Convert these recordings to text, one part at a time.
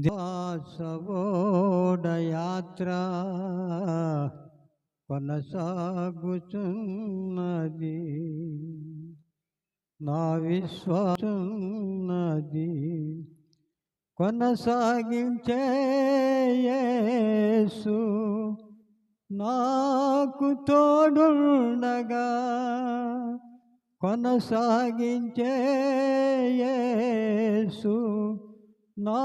దాసవోడయాత్ర కొనసాగుచున్నది. నా విశ్వాసున్నది. కొనసాగించేసు నాకు తోడుండగా కొనసాగించేసు నా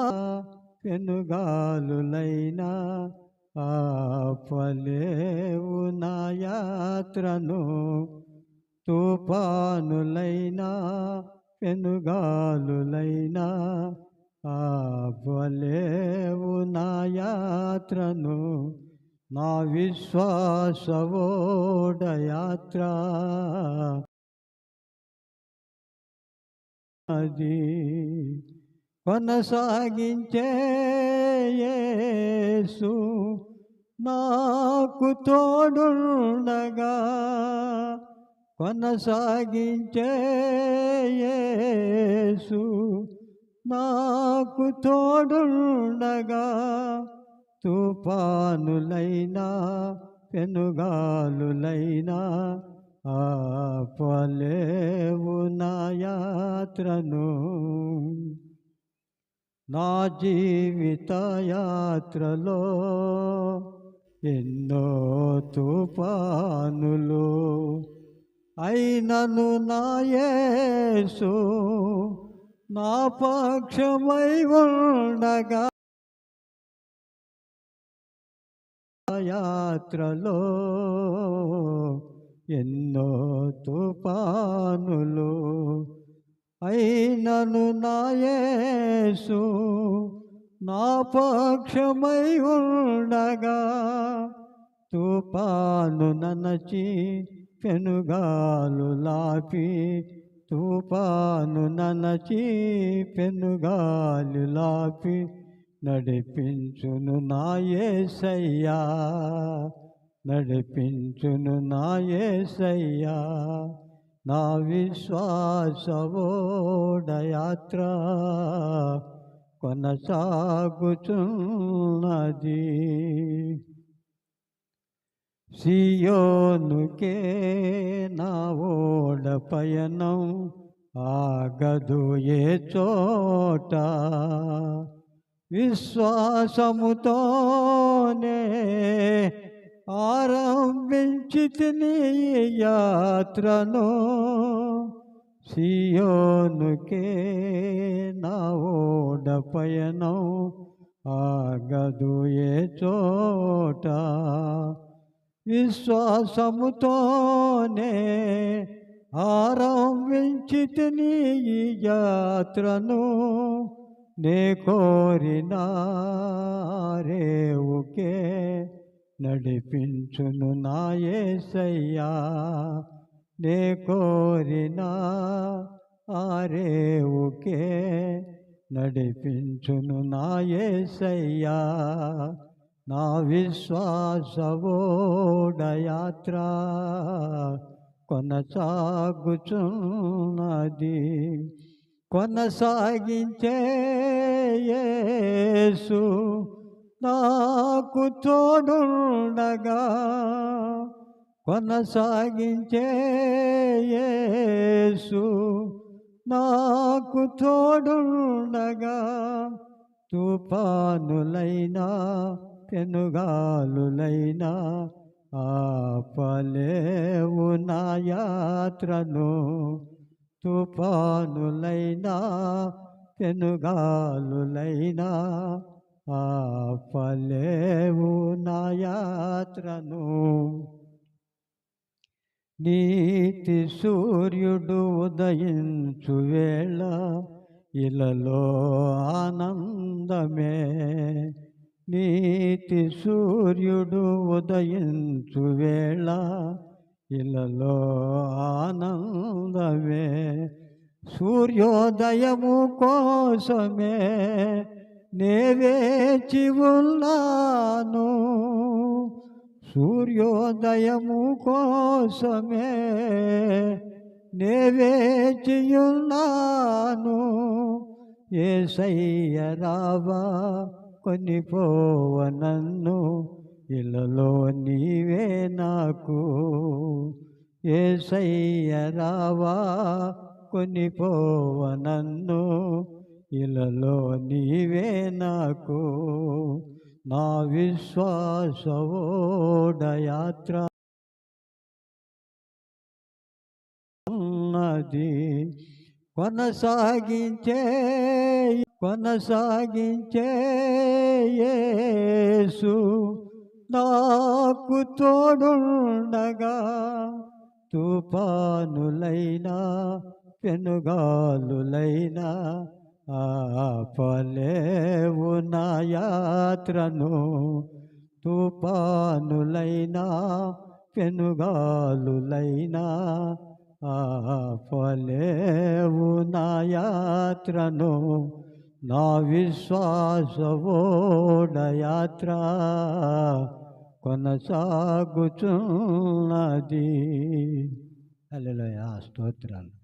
పెనుగాలులైనా ఆపలేవు నా యాత్రను. తుఫానులైనా పెనుగాలులైనా ఆపలేవు నా యాత్రను. నా విశ్వాసవోడ యాత్ర అది కొనసాగించేసు నాకు తోడుండగా. కొనసాగించేసు నాకు తోడుండగా. తుఫానులైనా పెనుగాలులైనా ఆపలేవు నా యాత్రను. నా జీవిత యాత్రలో ఎన్నో తుపానులు అయినను నాయసు నా పక్షమై ఉండగా యాత్రలో ఎన్నో తుపానులు అయినను నాయసు నా పక్షమై ఉండగా తుఫాను ననచి పెనుగాలు లాపి తుఫాను ననచి పెనుగాలు లాపి నడిపించును నాయసయ్యా నడిపించును నాయసయ్యా నా విశ్వాసవోడ యాత్ర కొనసాగుచున్నది. సియోనుకే నా ఓడ పయనం ఆగదు ఏ చోట. విశ్వాసముతోనే ఆరంభించితిని యాత్రను సియోనుకే నా ఓడ పయనం ఆగదు ఏ చోట. విశ్వాసముతోనే ఆరంభించితిని ఈ యాత్రను నే కోరిన రేవుకే నడిపించును నాయసయ్యా నే కోరిన ఆరేవుకే నడిపించును నాయసయ్యా నా విశ్వాసవోడ యాత్ర కొనసాగుచున్నది. కొనసాగించే యేసు నాకు తోడుండగా కొనసాగించే యేసు. నాకు తోడుండగా తుఫానులైనా పెనుగాలులైనా ఆపలేవు నా యాత్రను. తుఫానులైనా పెనుగాలులైనా ఆపలేవు నా యాత్రను. నీతి సూర్యుడు ఉదయించు వేళ ఇలలో ఆనందమే. నీతి సూర్యుడు ఉదయించు వేళ ఇలలో ఆనందమే. సూర్యోదయము కోసమే నేవేచి ఉన్నాను. సూర్యోదయము కోసమే నేవేచి ఉన్నాను. ఏసయ్య రావా కొనిపోవ నన్ను. ఇలలో నీవే నాకు. ఏసయ్య రావా కొనిపోవ నన్ను. ఇలలో నీవే నాకు నా విశ్వాసవోడయాత్ర ఉన్నది. కొనసాగించే కొనసాగించే యేసు నాకు తోడుండగా తుఫానులైనా పెనుగాలులైనా ఆపలేవు నా యాత్రను తుపానులైనా పెనుగాలులైనా ఆపలేవు నా యాత్రను నా విశ్వాసవోడ యాత్ర కొనసాగుచున్నది. అల్లెలయా స్తోత్రాలు.